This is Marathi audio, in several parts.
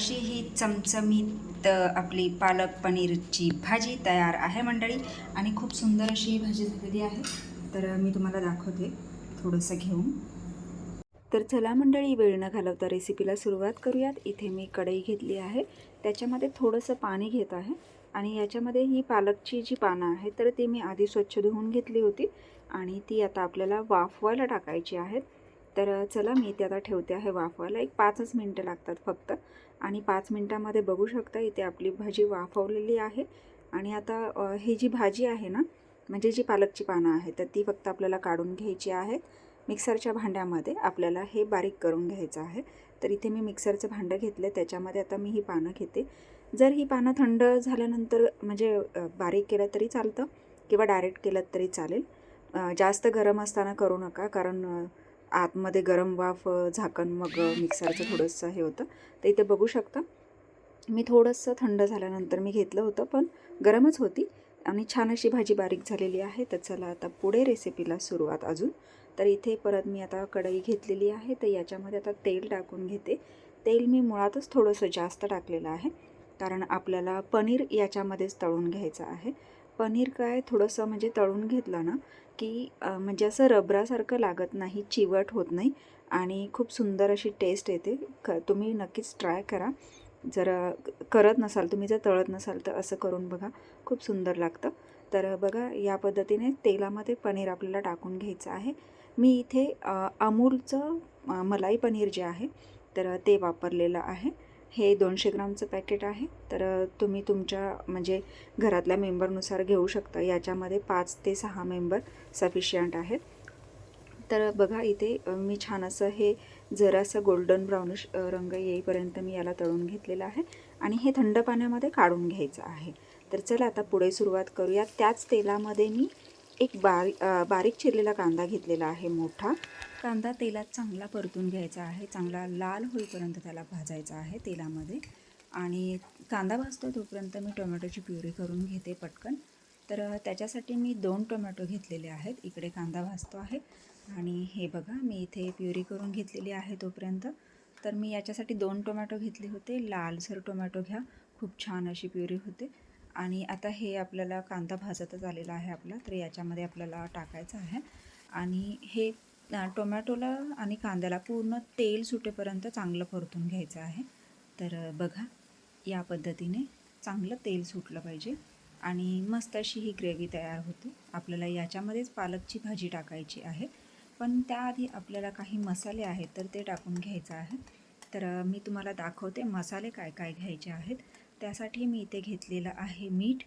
अशी ही चमचमीत आपली पालक पनीरची भाजी तयार आहे मंडळी. आणि खूप सुंदर अशी ही भाजी झालेली आहे. तर मी तुम्हाला दाखवते. थोडंसं घेऊन. तर चला मंडळी वेळ न घालवता रेसिपीला सुरुवात करूयात. इथे मी कढई घेतली आहे. त्याच्यामध्ये थोडंसं पाणी घेत आहे. आणि याच्यामध्ये ही पालकची जी पानं आहे तर ती मी आधी स्वच्छ धुवून घेतली होती. आणि ती आता आपल्याला वाफवायला टाकायची आहेत. तर चला मी ते आता ठेवते आहे वाफवायला. एक पाचच मिनटं लागतात फक्त. आणि पाच मिनटामध्ये बघू शकता इथे आपली भाजी वाफवलेली आहे. आणि आता ही जी भाजी आहे ना म्हणजे जी पालकची पानं आहे तर ती फक्त आपल्याला काढून घ्यायची आहे. मिक्सरच्या भांड्यामध्ये आपल्याला हे बारीक करून घ्यायचं आहे. तर इथे मी मिक्सरचं भांडं घेतलं त्याच्यामध्ये आता मी ही पानं घेते. जर ही पानं थंड झाल्यानंतर म्हणजे बारीक केलं तरी चालतं किंवा डायरेक्ट केलं तरी चालेल. जास्त गरम असताना करू नका. कारण आतमध्ये गरम वाफ झाकण मग मिक्सरचं थोडंसं हे होतं. तर इथे बघू शकता मी थोडंसं थंड झाल्यानंतर मी घेतलं होतं पण गरमच होती आणि छान अशी भाजी बारीक झालेली आहे. तर चला आता पुढे रेसिपीला सुरुवात अजून. तर इथे परत मी आता कढई घेतलेली आहे तर याच्यामध्ये आता तेल टाकून घेते. तेल मी मुळातच थोडंसं जास्त टाकलेलं आहे कारण आपल्याला पनीर याच्यामध्येच तळून घ्यायचं आहे. पनीर काय थोडंसं म्हणजे तळून घेतलं ना की म्हणजे असं रबरासारखं लागत नाही चिवट होत नाही आणि खूप सुंदर अशी टेस्ट येते. क तुम्ही नक्कीच ट्राय करा. जर करत नसाल तुम्ही जर तळत नसाल तर असं करून बघा. खूप सुंदर लागतं. तर बघा या पद्धतीने तेलामध्ये पनीर आपल्याला टाकून घ्यायचं आहे. मी इथे अमूलचं मलाई पनीर जे आहे तर ते वापरलेलं आहे. हे दोनशे ग्रामचं पॅकेट आहे. तर तुम्ही तुमच्या म्हणजे घरातल्या मेंबरनुसार घेऊ शकता. याच्यामध्ये पाच ते सहा मेंबर सफिशियंट आहेत. तर बघा इथे मी छान असं हे जरासं गोल्डन ब्राउनिश रंग येईपर्यंत मी याला तळून घेतलेलं आहे आणि हे थंड पाण्यामध्ये काढून घ्यायचं आहे. तर चला आता पुढे सुरुवात करूया. त्याच तेलामध्ये मी एक बारी बारीक चिरलेला कांदा घेतलेला आहे मोठा. कांदा तेलात चांगला परतून घ्यायचा आहे. चांगला लाल होईपर्यंत त्याला भाजायचा आहे तेलामध्ये. आणि कांदा भाजतो तोपर्यंत मी टोमॅटोची प्युरी करून घेते पटकन. तर त्याच्यासाठी मी दोन टोमॅटो घेतलेले आहेत. इकडे कांदा भाजतो आहे. आणि हे बघा मी इथे प्युरी करून घेतलेली आहे तोपर्यंत. तर मी याच्यासाठी दोन टोमॅटो घेतले होते. लालसर टोमॅटो घ्या. खूप छान अशी प्युरी होते. आणि आता हे आपल्याला कांदा भाजतच आलेला आहे आपला. तर याच्यामध्ये आपल्याला टाकायचं आहे. आणि हे टोमॅटोला आणि कांद्याला पूर्ण तेल सुटेपर्यंत चांगलं परतून घ्यायचं आहे. तर बघा या पद्धतीने चांगलं तेल सुटलं पाहिजे आणि मस्त अशी ही ग्रेव्ही तयार होते. आपल्याला याच्यामध्येच पालकची भाजी टाकायची आहे. पण त्याआधी आपल्याला काही मसाले आहेत तर ते टाकून घ्यायचं आहे. तर मी तुम्हाला दाखवते मसाले काय काय घ्यायचे आहेत. त्यासाठी मी इथे घेतलेलं आहे मीठ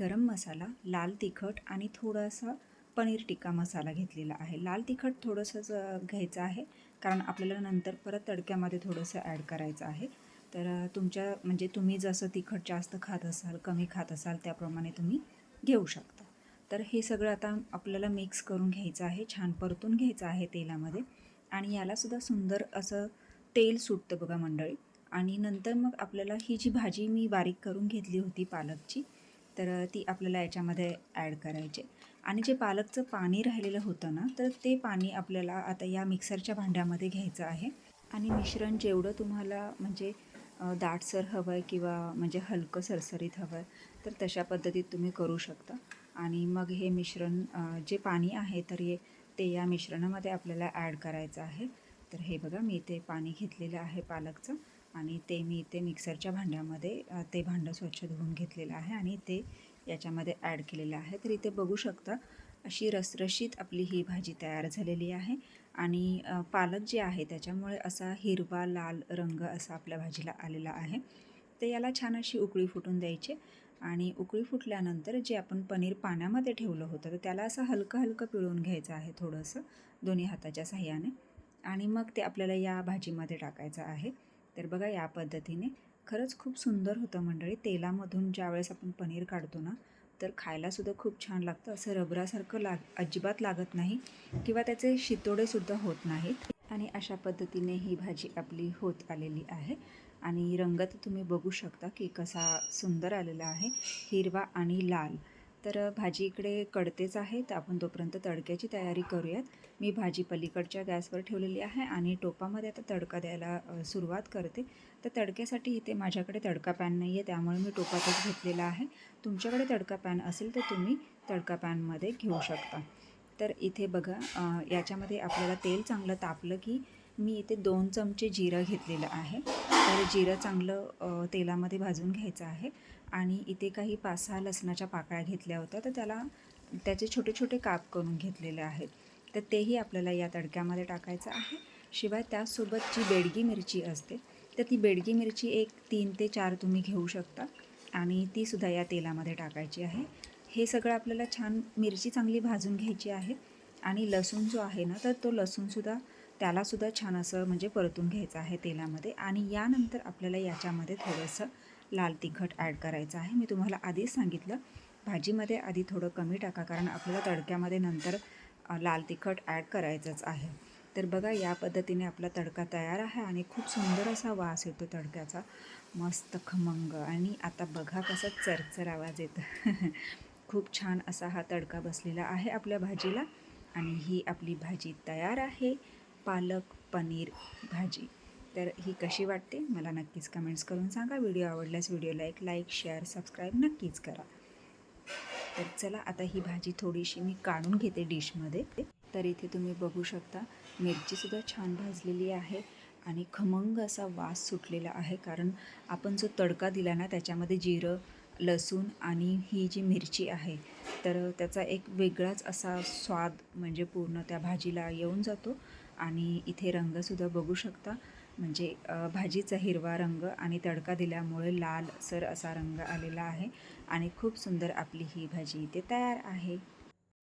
गरम मसाला लाल तिखट आणि थोडंसं पनीर टिक्का मसाला घेतलेला आहे. लाल तिखट थोडंसंच घ्यायचं आहे. कारण आपल्याला नंतर परत तडक्यामध्ये थोडंसं ॲड करायचं आहे. तर तुमच्या म्हणजे तुम्ही जसं तिखट जास्त खात असाल कमी खात असाल त्याप्रमाणे तुम्ही घेऊ शकता. तर हे सगळं आता आपल्याला मिक्स करून घ्यायचं आहे. छान परतून घ्यायचं आहे तेलामध्ये. आणि यालासुद्धा सुंदर असं तेल सुटतं बघा मंडळी. आणि नंतर मग आपल्याला ही जी भाजी मी बारीक करून घेतली होती पालकची तर ती आपल्याला याच्यामध्ये ॲड करायची आणि जे पालकचं पाणी राहिलेलं होतं ना तर ते पाणी आपल्याला आता या मिक्सरच्या भांड्यामध्ये घ्यायचं आहे. आणि मिश्रण जेवढं तुम्हाला म्हणजे दाटसर हवं आहे किंवा म्हणजे हलकं सरसरीत हवं आहे तर तशा पद्धतीत तुम्ही करू शकता. आणि मग हे मिश्रण जे पाणी आहे तर हे ते या मिश्रणामध्ये आपल्याला ॲड करायचं आहे. तर हे बघा मी ते पाणी घेतलेलं आहे पालकचं. आणि ते मी ते मिक्सरच्या भांड्यामध्ये ते भांडं स्वच्छ धुवून घेतलेलं आहे. आणि ते याच्यामध्ये ॲड केलेलं आहे. तर इथे बघू शकता अशी रसरशीत आपली ही भाजी तयार झालेली आहे. आणि पालक जे आहे त्याच्यामुळे असा हिरवा लाल रंग असा आपल्या भाजीला आलेला आहे. तर याला छान अशी उकळी फुटून द्यायची. आणि उकळी फुटल्यानंतर जे आपण पनीर पाण्यामध्ये ठेवलं होतं तर त्याला असं हलकं हलकं पिळून घ्यायचं आहे थोडंसं दोन्ही हाताच्या साह्याने आणि मग ते आपल्याला या भाजीमध्ये टाकायचं आहे. तर बघा या पद्धतीने खरंच खूप सुंदर होतं मंडळी. तेलामधून ज्यावेळेस आपण पनीर काढतो ना तर खायलासुद्धा खूप छान लागतं. असं रबरासारखं लाग अजिबात लागत नाही किंवा त्याचे शितोडेसुद्धा होत नाहीत. आणि अशा पद्धतीने ही भाजी आपली होत आलेली आहे. आणि रंग तर तुम्ही बघू शकता की कसा सुंदर आलेला आहे. हिरवा आणि लाल. तर भाजी इकडे कडतेच आहे. तर आपण तोपर्यंत तडक्याची तयारी करूयात. मी भाजी पलीकडच्या गॅसवर ठेवलेली आहे आणि टोपामध्ये आता तडका द्यायला सुरुवात करते. तर तडक्यासाठी इथे माझ्याकडे तडका पॅन नाही आहे त्यामुळे मी टोपातच घेतलेला आहे. तुमच्याकडे तडका पॅन असेल तर तुम्ही तडका पॅनमध्ये घेऊ शकता. तर इथे बघा याच्यामध्ये आपल्याला तेल चांगलं तापलं की मी इथे दोन चमचे जिरं घेतलेलं आहे. तर जिरं चांगलं तेलामध्ये भाजून घ्यायचं आहे. आणि इथे काही पाच सहा लसणाच्या पाकळ्या घेतल्या होत्या. तर त्याला त्याचे छोटे छोटे काप करून घेतलेले आहेत. तर तेही आपल्याला या तडक्यामध्ये टाकायचं आहे. शिवाय त्यासोबत जी बेडगी मिरची असते तर ती बेडगी मिरची एक तीन ते चार तुम्ही घेऊ शकता. आणि तीसुद्धा या तेलामध्ये टाकायची आहे. हे सगळं आपल्याला छान मिरची चांगली भाजून घ्यायची आहे. आणि लसूण जो आहे ना तर तो लसूणसुद्धा त्यालासुद्धा छान असं म्हणजे परतून घ्यायचं आहे तेलामध्ये आणि यानंतर आपल्याला याच्यामध्ये थोडंसं लाल तिखट ॲड करायचं आहे. मी तुम्हाला आधीच सांगितलं भाजीमध्ये आधी थोडं कमी टाका कारण आपल्याला तडक्यामध्ये नंतर लाल तिखट ॲड करायचंच आहे. तर बघा या पद्धतीने आपला तडका तयार आहे आणि खूप सुंदर असा वास येतो तडक्याचा. मस्त खमंग आणि आता बघा कसा चरचर आवाज येतो. खूप छान असा हा तडका बसलेला आहे आपल्या भाजीला आणि ही आपली भाजी तयार आहे. पालक पनीर भाजी. तर ही कशी वाटते मला नक्कीच कमेंट्स करून सांगा. व्हिडिओ आवडल्यास व्हिडिओला एक लाईक शेअर सबस्क्राईब नक्कीच करा. तर चला आता ही भाजी थोडीशी मी काढून घेते डिशमध्ये तर इथे तुम्ही बघू शकता मिरचीसुद्धा छान भाजलेली आहे आणि खमंग असा वास सुटलेला आहे. कारण आपण जो तडका दिला ना त्याच्यामध्ये जिरं लसूण आणि ही जी मिरची आहे तर त्याचा एक वेगळाच असा स्वाद म्हणजे पूर्ण त्या भाजीला येऊन जातो आणि इथे रंगसुद्धा बघू शकता. म्हणजे भाजीचा हिरवा रंग आणि तडका दिल्यामुळे लाल सर असा रंग आलेला आहे आणि खूप सुंदर आपली ही भाजी इथे तयार आहे.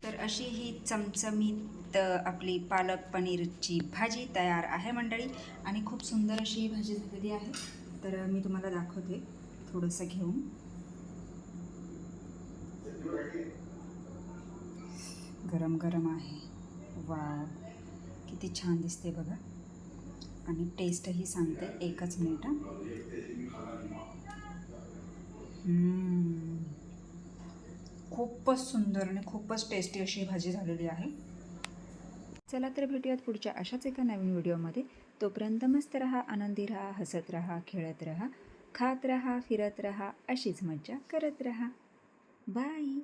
तर अशी ही चमचमीत आपली पालक पनीरची भाजी तयार आहे मंडळी आणि खूप सुंदर अशी ही भाजी झालेली आहे. तर मी तुम्हाला दाखवते थोडंसं घेऊन. गरम गरम आहे. वाव. किती छान दिसते बघा. आणि टेस्टही सांगते एकच मिनिट खूपच सुंदर आणि खूपच टेस्टी अशी भाजी झालेली आहे. चला तर भेटूयात पुढच्या अशाच एका नवीन व्हिडिओमध्ये तोपर्यंत मस्त रहा आनंदी रहा हसत रहा खेळत रहा खात रहा फिरत रहा अशीच मज्जा करत रहा. Bye!